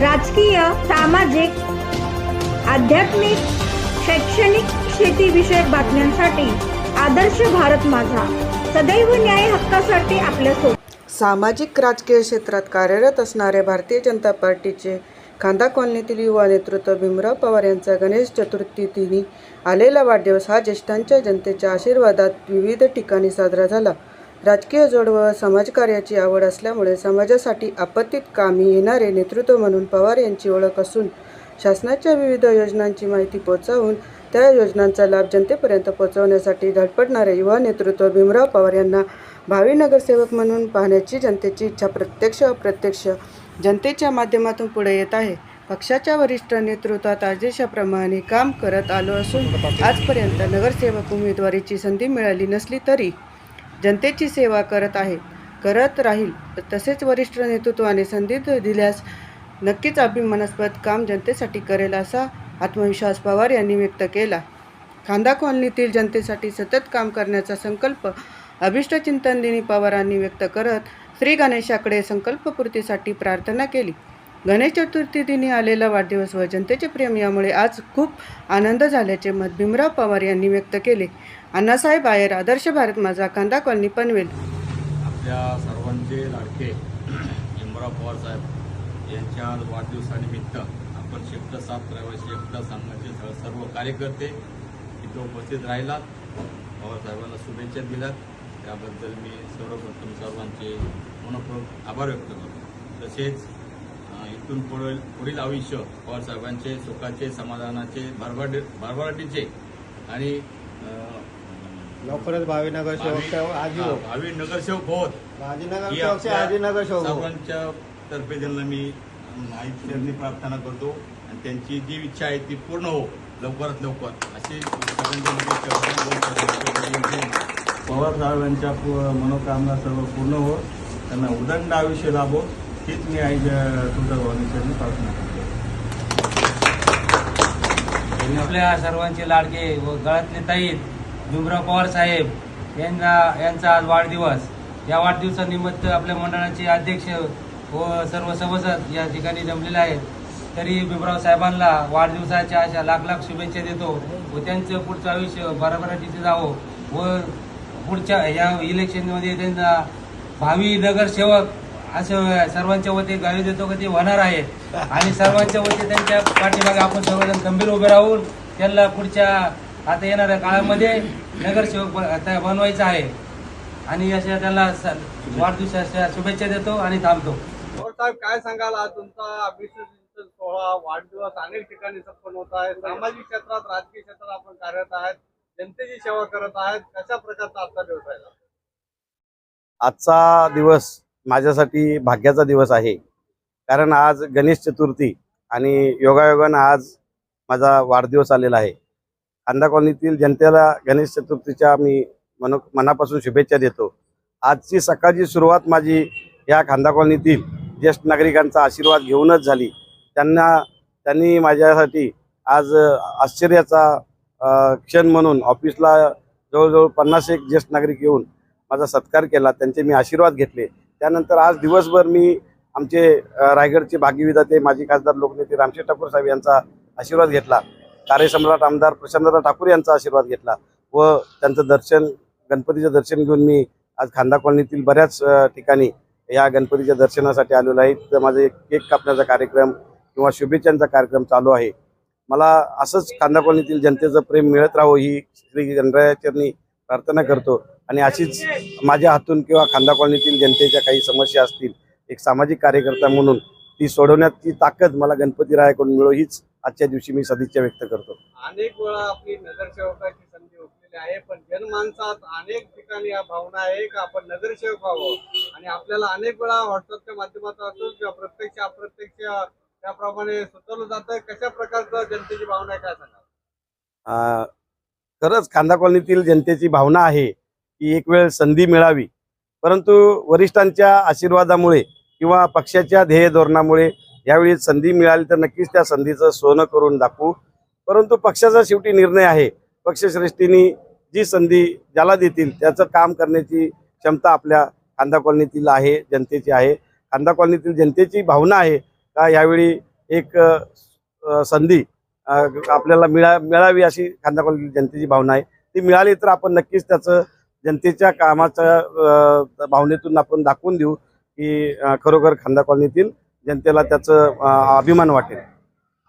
राजकीय सामाजिक आध्यात्मिक शैक्षणिक शेतीविषयक बातम्यांसाठी आदर्श भारत माझा. सदैव न्याय हक्कासाठी आपल्यासोबत सामाजिक राजकीय क्षेत्रात कार्यरत असणारे भारतीय जनता पार्टीचे खांदा कॉलनीतील युवा नेतृत्व भीमराव पवार यांचा गणेश चतुर्थीदिनी आलेला वाढदिवस हा ज्येष्ठांच्या जनतेच्या आशीर्वादात विविध ठिकाणी साजरा झाला. राजकीय जोड व समाजकार्याची आवड असल्यामुळे समाजासाठी आपत्तीत कामी येणारे नेतृत्व म्हणून पवार यांची ओळख असून शासनाच्या विविध योजनांची माहिती पोहोचवून त्या योजनांचा लाभ जनतेपर्यंत पोहोचवण्यासाठी धडपडणारे युवा नेतृत्व भीमराव पवार यांना भावी नगरसेवक म्हणून पाहण्याची जनतेची इच्छा प्रत्यक्ष अप्रत्यक्ष जनतेच्या माध्यमातून पुढे येत आहे. पक्षाच्या वरिष्ठ नेतृत्वात आदेशाप्रमाणे काम करत आलो असून आजपर्यंत नगरसेवक उमेदवारीची संधी मिळाली नसली तरी जनतेची सेवा करत आहे. करत राहील तसेच वरिष्ठ नेतृत्वाने संधी दिल्यास नक्कीच अभिमानास्पद काम जनतेसाठी करेल असा आत्मविश्वास पवार यांनी व्यक्त केला. खांदा कॉलनीतील जनतेसाठी सतत काम करण्याचा संकल्प अभिष्टचिंतन दिनी पवारांनी व्यक्त करत श्री गणेशाकडे संकल्पपूर्तीसाठी प्रार्थना केली. गणेश चतुर्थी दिनी आलेला वाढदिवस व जनतेचे प्रेम यामुळे आज खूप आनंद झाल्याचे मत भीमराव पवार यांनी व्यक्त केले. अण्णासाहेब आयर आदर्श भारत माझा कांदा कॉलनी पनवेल. आपल्या सर्वांचे लाडके भीमराव पवार साहेब यांच्या वाढदिवसानिमित्त आपण शेफ्ट सात रहिवासी एकता संघाचे सर्व कार्यकर्ते इथं उपस्थित राहिलात. पवार साहेबांना शुभेच्छा दिल्यात. त्याबद्दल मी सर्वप्रथम सर्वांचे मनपूर्वक आभार व्यक्त करतो. तसेच इथून पुढील पुढील आयुष्य पवार साहेबांचे सुखाचे समाधानाचे भरभराटी भरभराटीचे आणि लवकरच भावी नगर सेवक आजी हो हा, भावी नगरसेवक होत. आजी नगर ही सेवक से आजी नगर हो. सर्वांच्या तर्फे त्यांना मी आईचरणी प्रार्थना करतो. आणि त्यांची जी इच्छा आहे ती पूर्ण हो. लवकरात लवकर. अशी पवार साहेबांच्या पू- मनोकामना सर्व पूर्ण हो. त्यांना उदंड आयुष्य लाभो. हीच मी आईच्या तुमच्या भवानीचरणी प्रार्थना करतो. आपल्या सर्वांचे लाडके व गळ्यातले ताईत भीमराव पवार साहेब यांचा यांचा आज वाढदिवस. या वाढदिवसानिमित्त आपल्या मंडळाचे अध्यक्ष व सर्व सभासद या ठिकाणी जमलेले आहेत. तरी भीमराव साहेबांना वाढदिवसाच्या अशा लाख लाख शुभेच्छा देतो व त्यांचं पुढचं आयुष्य बराबराटीचं जावं व पुढच्या या इलेक्शनमध्ये त्यांचा भावी नगरसेवक असं सर्वांच्या वतीने गावी देतो का ते होणार आहे. आणि सर्वांच्या वतीने त्यांच्या पाठीमागे आपण सर्वजण गंभीर उभे राहून त्यांना पुढच्या आता येणाऱ्या काळामध्ये नगरसेवक बनवायचं आहे. आणि अशा त्यांना स- वाढदिवसाच्या शुभेच्छा देतो आणि थांबतो. साहेब काय सांगाल? आज तुमचा अभिषेक सोहळा वाढदिवस अनेक ठिकाणी संपन्न होत आहे. सामाजिक क्षेत्रात राजकीय क्षेत्रात आपण कार्यरत आहात. जनतेची सेवा करत आहात. कशा प्रकारचा आजचा दिवस आहे? आजचा दिवस माझ्यासाठी भाग्याचा दिवस आहे. कारण आज गणेश चतुर्थी आणि योगायोगानं आज माझा वाढदिवस आलेला आहे. खांदा कॉलनीतील जनतेला गणेश चतुर्थीच्या मी मनो मनापासून शुभेच्छा देतो. आजची सकाळची सुरुवात माझी या खांदा कॉलनीतील ज्येष्ठ नागरिकांचा आशीर्वाद घेऊनच झाली. त्यांना त्यांनी माझ्यासाठी आज आश्चर्याचा क्षण म्हणून ऑफिसला जवळजवळ पन्नास एक ज्येष्ठ नागरिक येऊन माझा सत्कार केला. त्यांचे मी आशीर्वाद घेतले. त्यानंतर आज दिवसभर मी आमचे रायगडचे भाग्यविधाते माजी खासदार लोकनेते रामशेठ ठाकूर साहेब यांचा आशीर्वाद घेतला. कार्यसम्राट आमदार प्रशांतराव ठाकूर यांचा आशीर्वाद घेतला व त्यांचं दर्शन गणपतीचं दर्शन घेऊन मी आज खांदा कॉलनीतील बऱ्याच ठिकाणी या गणपतीच्या दर्शनासाठी आलेलो आहे. तर माझे केक कापण्याचा कार्यक्रम किंवा शुभेच्छांचा कार्यक्रम चालू आहे. मला असंच खांदा कॉलनीतील जनतेचं प्रेम मिळत राहो ही श्री गणरायाचरणी प्रार्थना करतो. आणि अशीच माझ्या हातून किंवा खांदा कॉलनीतील जनतेच्या काही समस्या असतील एक सामाजिक कार्यकर्ता म्हणून ती सोडवण्याची ताकद मला गणपती रायाकडून मिळो हीच आजच्या दिवशी मी सदिच्छा व्यक्त करतो. अनेक वेळा आपली नगरसेवकाची संधी हुकलेली आहे पण जनमानसात अनेक ठिकाणी या भावना आहे का? आपण नगरसेवक व्हावं. आणि आपल्याला अनेक वेळा व्हॉट्सअपच्या माध्यमातून असो किंवा प्रत्यक्ष अप्रत्यक्ष त्याप्रमाणे सुचवलं जातं. कशा प्रकारचं जनतेची भावना आहे काय सांगा अं, खरंच खांदा कॉलनीतील जनतेची भावना आहे की एक वेळ संधी मिळावी. परंतु वरिष्ठांच्या आशीर्वादामुळे किंवा पक्षाच्या ध्येय धोरणामुळे यावेळी संधी मिळाली तर नक्कीच त्या संधीचं सोनं करून दाखवू. परंतु पक्षाचा शेवटी निर्णय आहे. पक्षश्रेष्ठींनी जी संधी ज्याला देतील त्याचं काम करण्याची क्षमता आपल्या खांदा कॉलनीतील आहे जनतेची आहे. खांदा कॉलनीतील जनतेची भावना आहे का यावेळी एक संधी आपल्याला मिळा मिळावी अशी खांदा कॉलनीतील जनतेची भावना आहे? ती मिळाली तर आपण नक्कीच त्याचं जनतेच्या कामाच्या भावनेतून आपण दाखवून देऊ. की खरोखर खांदा कॉलनीतील जनतेला त्याचं अभिमान वाटेल.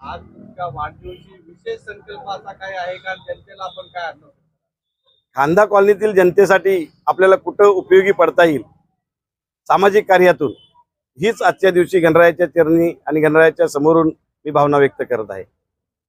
आज तुमच्या वाढदिवशी विशेष संकल्प असा काय आहे का? जनतेला आपण काय आणतो खांदा कॉलनीतील जनतेसाठी आपल्याला कुठं उपयोगी पडता येईल? सामाजिक कार्यातून हीच आजच्या दिवशी गणरायाच्या चरणी आणि गणरायाच्या समोरून मी भावना व्यक्त करत आहे.